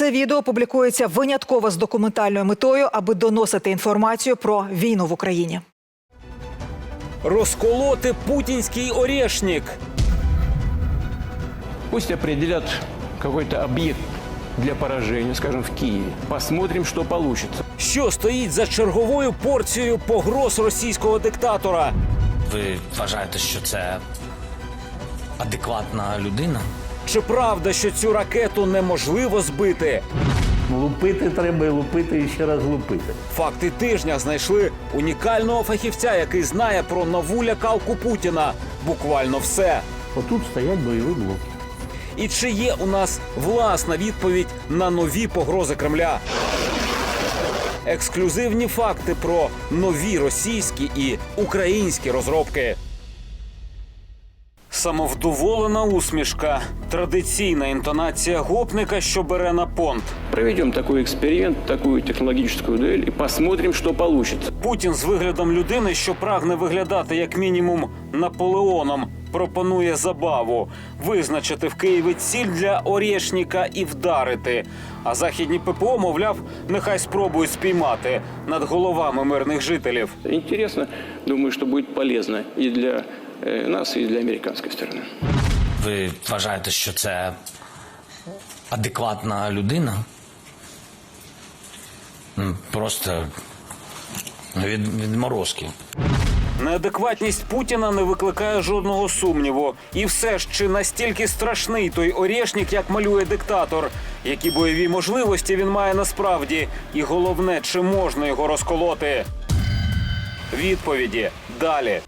Це відео публікується винятково з документальною метою, аби доносити інформацію про війну в Україні. Розколоти путінський орешник. Пусть определят какой-то объект для поражения, скажем, в Киеве. Посмотрим, что получится. Що стоїть за черговою порцією погроз російського диктатора? Ви вважаєте, що це адекватна людина? Чи правда, що цю ракету неможливо збити? Лупити треба і лупити і ще раз лупити. Факти тижня знайшли унікального фахівця, який знає про нову лякалку Путіна. Буквально все. Отут стоять бойові блоки. І чи є у нас власна відповідь на нові погрози Кремля? Ексклюзивні факти про нові російські і українські розробки Самовдоволена усмішка, традиційна інтонація гопника, що бере на понт. Проведем такой эксперимент, такую технологическую дуэль и посмотрим, что получится. Путін з виглядом людини, що прагне виглядати як мінімум Наполеоном, пропонує забаву визначити в Києві ціль для Орєшніка і вдарити. А західні ППО, мовляв, нехай спробують спіймати над головами мирних жителів. Интересно, думаю, что будет полезно и для э, нас, и для американской стороны. Ви вважаєте, що це адекватна людина? Просто від, відморозки. Неадекватність Путіна не викликає жодного сумніву. І все ж чи настільки страшний той Орєшнік, як малює диктатор, які бойові можливості він має насправді, і головне, чи можна його розколоти? Відповіді далі.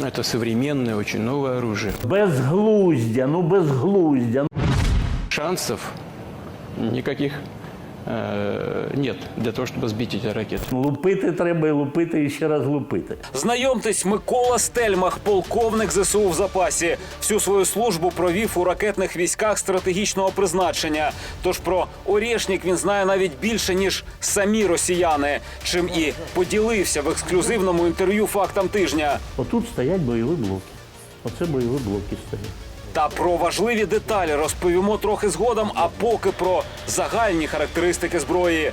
Это современное, очень новое оружие. Безглуздя, ну безглуздя. Шансов никаких нет для того, чтобы сбить эти ракеты. Лупити треба і лупити і ще раз лупити. Знайомтесь, Микола Стельмах, полковник ЗСУ в запасі. Всю свою службу провів у ракетних військах стратегічного призначення. Тож про Орєшнік він знає навіть більше ніж самі росіяни, чим і поділився в ексклюзивному інтерв'ю фактам тижня. Отут стоять бойові блоки. Оце бойові блоки стоять. Та про важливі деталі розповімо трохи згодом, а поки про загальні характеристики зброї.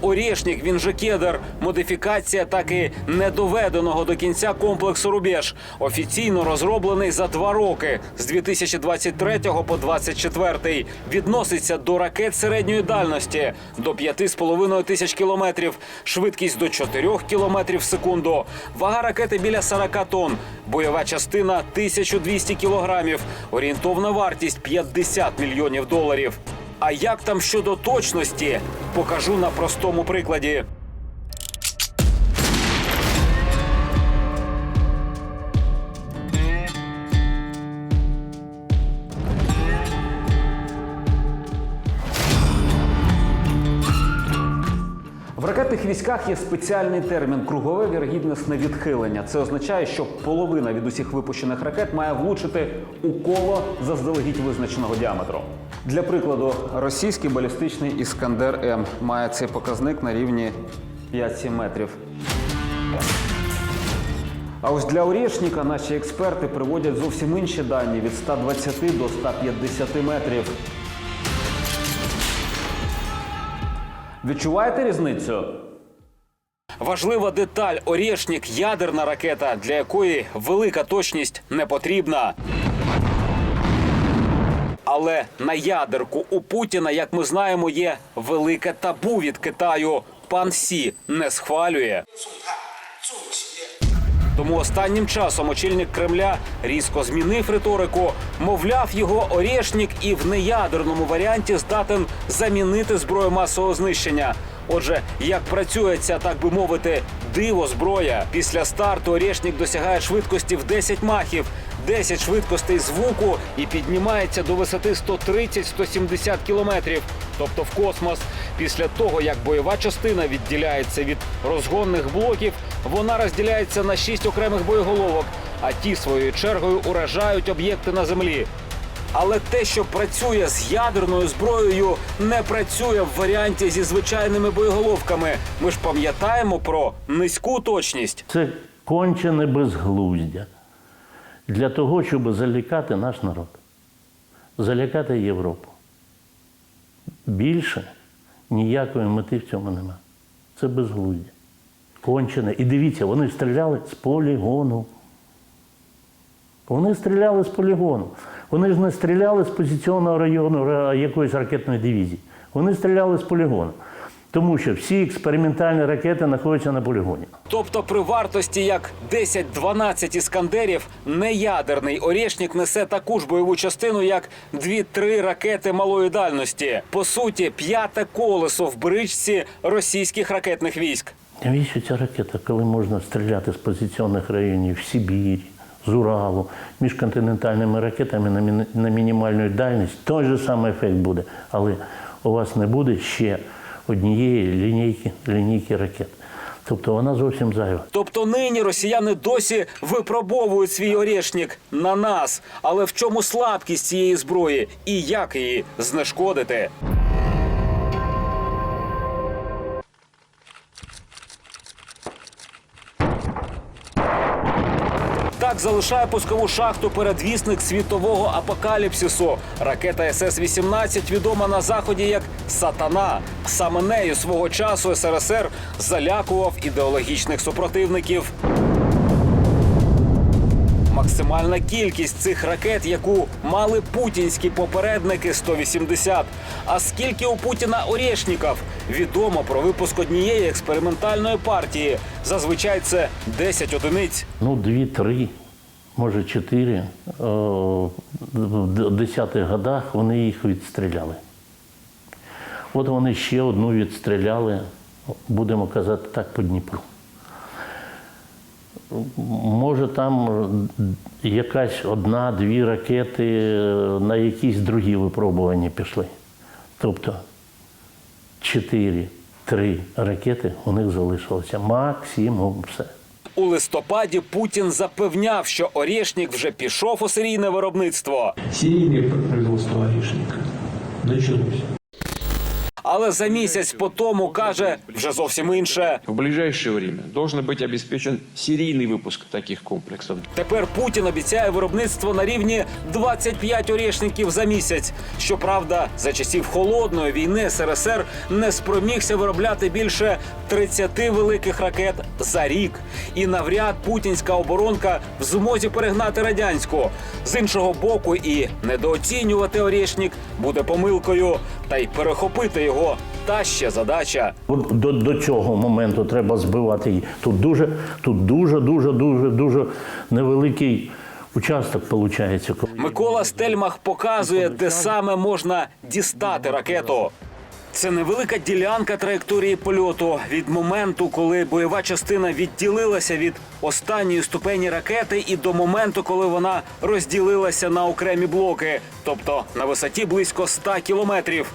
Орєшнік, він же кедр, модифікація так і недоведеного до кінця комплексу Рубеж. Офіційно розроблений за два роки з 2023 по 2024. Відноситься до ракет середньої дальності до 5,5 тисяч кілометрів, швидкість до 4 кілометрів в секунду. Вага ракети біля 40 тонн, бойова частина 1200 кілограмів, орієнтовна вартість 50 мільйонів доларів. А як там щодо точності, покажу на простому прикладі. В ракетних військах є спеціальний термін кругове вірогіднісне відхилення. Це означає, що половина від усіх випущених ракет має влучити у коло заздалегідь визначеного діаметру. Для прикладу, російський балістичний іскандер М має цей показник на рівні 5-7 метрів. А ось для Орєшніка наші експерти приводять зовсім інші дані від 120 до 150 метрів. Відчуваєте різницю? Важлива деталь Орєшнік ядерна ракета, для якої велика точність не потрібна. Але на ядерку у Путіна, як ми знаємо, є велике табу від Китаю. Пан Сі не схвалює. Тому останнім часом очільник Кремля різко змінив риторику. Мовляв, його Орєшнік і в неядерному варіанті здатен замінити зброю масового знищення. Отже, як працює ця, так би мовити, диво зброя. Після старту Орєшнік досягає швидкості в 10 махів, 10 швидкостей звуку і піднімається до висоти 130-170 кілометрів, тобто в космос. Після того, як бойова частина відділяється від розгонних блоків, вона розділяється на 6 окремих боєголовок, а ті своєю чергою уражають об'єкти на землі. Але те, що працює з ядерною зброєю, не працює в варіанті зі звичайними боєголовками. Ми ж пам'ятаємо про низьку точність. Це кончене безглуздя для того, щоб залікати наш народ. залякати Європу. Більше ніякої мети в цьому нема. Це безглуздя. Кончене. І дивіться, вони стріляли з полігону. Вони стріляли з полігону. Вони ж не стріляли з позиційного району якоїсь ракетної дивізії. Вони стріляли з полігону. Тому що всі експериментальні ракети знаходяться на полігоні. Тобто при вартості як 10-12 іскандерів неядерний Орєшнік несе таку ж бойову частину, як 2-3 ракети малої дальності. По суті, п'яте колесо в бричці російських ракетних військ. Навіщо ця ракета, коли можна стріляти з позиційних районів в Сибірі, з Уралу, міжконтинентальними ракетами на, міні- на мінімальну дальність, той же самий ефект буде. Але у вас не буде ще однієї лінійки, лінійки ракет. Тобто вона зовсім зайва. Тобто нині росіяни досі випробовують свій Орєшнік на нас. Але в чому слабкість цієї зброї і як її знешкодити? Так залишає пускову шахту передвісник світового апокаліпсису. Ракета СС-18 відома на заході як Сатана. Саме нею свого часу СРСР залякував ідеологічних супротивників. Максимальна кількість цих ракет, яку мали путінські попередники 180. А скільки у Путіна Орєшніків? Відомо про випуск однієї експериментальної партії. Зазвичай це 10 одиниць. Ну, дві-три, може чотири. О, В десятих годах вони їх відстріляли. От вони ще одну відстріляли, будемо казати так, по Дніпру. Може, там якась одна-дві ракети на якісь другі випробування пішли. Тобто чотири, три ракети у них залишилося. Максимум все. У листопаді Путін запевняв, що Орєшнік вже пішов у серійне виробництво. Серийное производство орешника началось Але за місяць по тому каже вже зовсім інше. В ближайшее время должен быть обеспечен серийный выпуск таких комплексов. Тепер Путін обіцяє виробництво на рівні 25 орєшників за місяць. Щоправда, за часів холодної війни СРСР не спромігся виробляти більше 30 великих ракет за рік. І навряд путінська оборонка в змозі перегнати радянську. З іншого боку, і недооцінювати орєшнік буде помилкою, та й перехопити його та ще задача. До, до цього моменту треба збивати її. Тут дуже, тут дуже, дуже, дуже, дуже невеликий участок виходить. Микола Стельмах показує, де саме можна дістати ракету. Це невелика ділянка траєкторії польоту від моменту, коли бойова частина відділилася від останньої ступені ракети, і до моменту, коли вона розділилася на окремі блоки, тобто на висоті близько 100 кілометрів.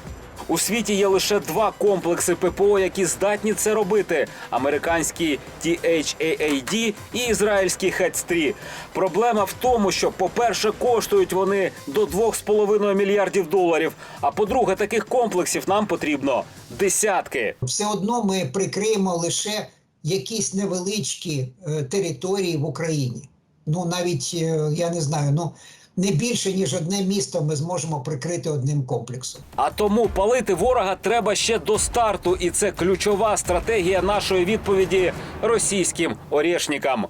У світі є лише два комплекси ППО, які здатні це робити: американський THAAD і ізраїльський HETS-3. Проблема в тому, що, по-перше, коштують вони до 2,5 мільярдів доларів. А по-друге, таких комплексів нам потрібно десятки. все одно ми прикриємо лише якісь невеличкі е, території в Україні. Ну навіть е, я не знаю, ну не більше ніж одне місто ми зможемо прикрити одним комплексом. А тому палити ворога треба ще до старту, і це ключова стратегія нашої відповіді російським орєшникам.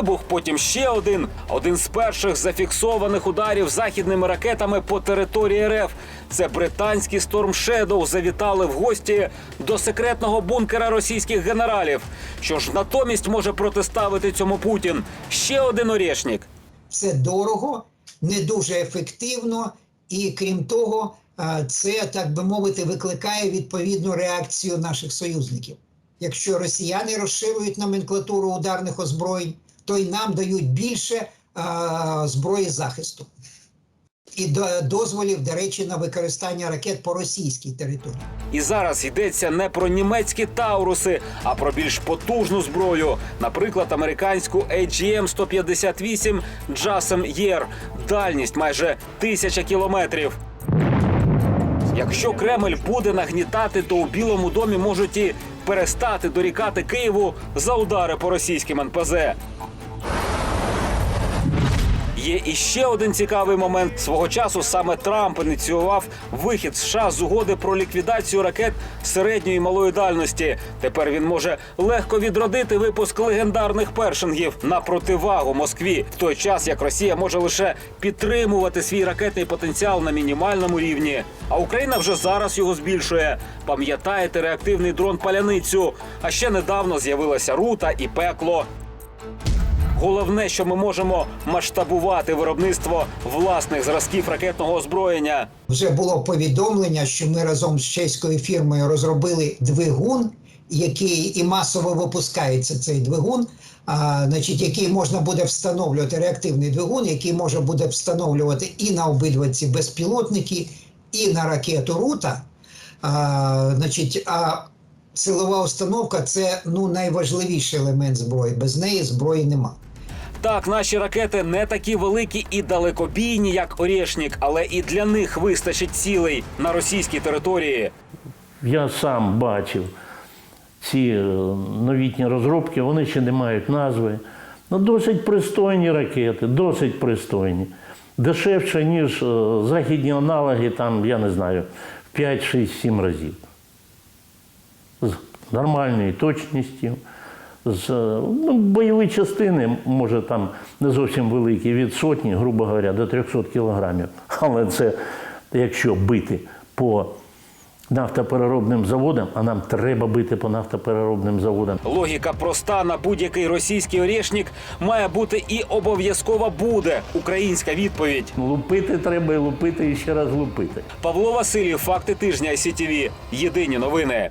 Вибух, потім ще один. Один з перших зафіксованих ударів західними ракетами по території РФ. Це британські Storm Shadow завітали в гості до секретного бункера російських генералів. Що ж натомість може протиставити цьому Путін? Ще один орєшник. Це дорого, не дуже ефективно, і крім того, це так би мовити викликає відповідну реакцію наших союзників. Якщо росіяни розширюють номенклатуру ударних озброєнь, то й нам дають більше е, зброї захисту і до- дозволів, до речі, на використання ракет по російській території. І зараз йдеться не про німецькі тауруси, а про більш потужну зброю, наприклад, американську AGM-158 JASSM Year. Дальність майже тисяча кілометрів. Якщо Кремль буде нагнітати, то у Білому домі можуть і перестати дорікати Києву за удари по російським НПЗ. Є іще один цікавий момент. Свого часу саме Трамп ініціював вихід США з угоди про ліквідацію ракет середньої і малої дальності. Тепер він може легко відродити випуск легендарних першингів на противагу Москві, в той час як Росія може лише підтримувати свій ракетний потенціал на мінімальному рівні. А Україна вже зараз його збільшує. Пам'ятаєте реактивний дрон паляницю? А ще недавно з'явилася рута і пекло. Головне, що ми можемо масштабувати виробництво власних зразків ракетного озброєння. Вже було повідомлення, що ми разом з чеською фірмою розробили двигун, який і масово випускається цей двигун, а, значить, який можна буде встановлювати реактивний двигун, який може буде встановлювати і на обидва ці безпілотники, і на ракету Рута. А, значить, а силова установка це ну найважливіший елемент зброї. Без неї зброї нема. Так, наші ракети не такі великі і далекобійні, як Орєшнік, але і для них вистачить цілей на російській території. Я сам бачив ці е, новітні розробки, вони ще не мають назви. Ну, досить пристойні ракети, досить пристойні. Дешевше, ніж е, західні аналоги, там, я не знаю, в 5, 6, 7 разів. З нормальною точністю. З, ну, бойові частини, може, там не зовсім великі, від сотні, грубо говоря, до 300 кілограмів. Але це якщо бити по нафтопереробним заводам, а нам треба бити по нафтопереробним заводам. Логіка проста на будь-який російський Орєшнік має бути і обов'язково буде українська відповідь. Лупити треба і лупити і ще раз лупити. Павло Васильєв, факти тижня ICTV. Єдині новини.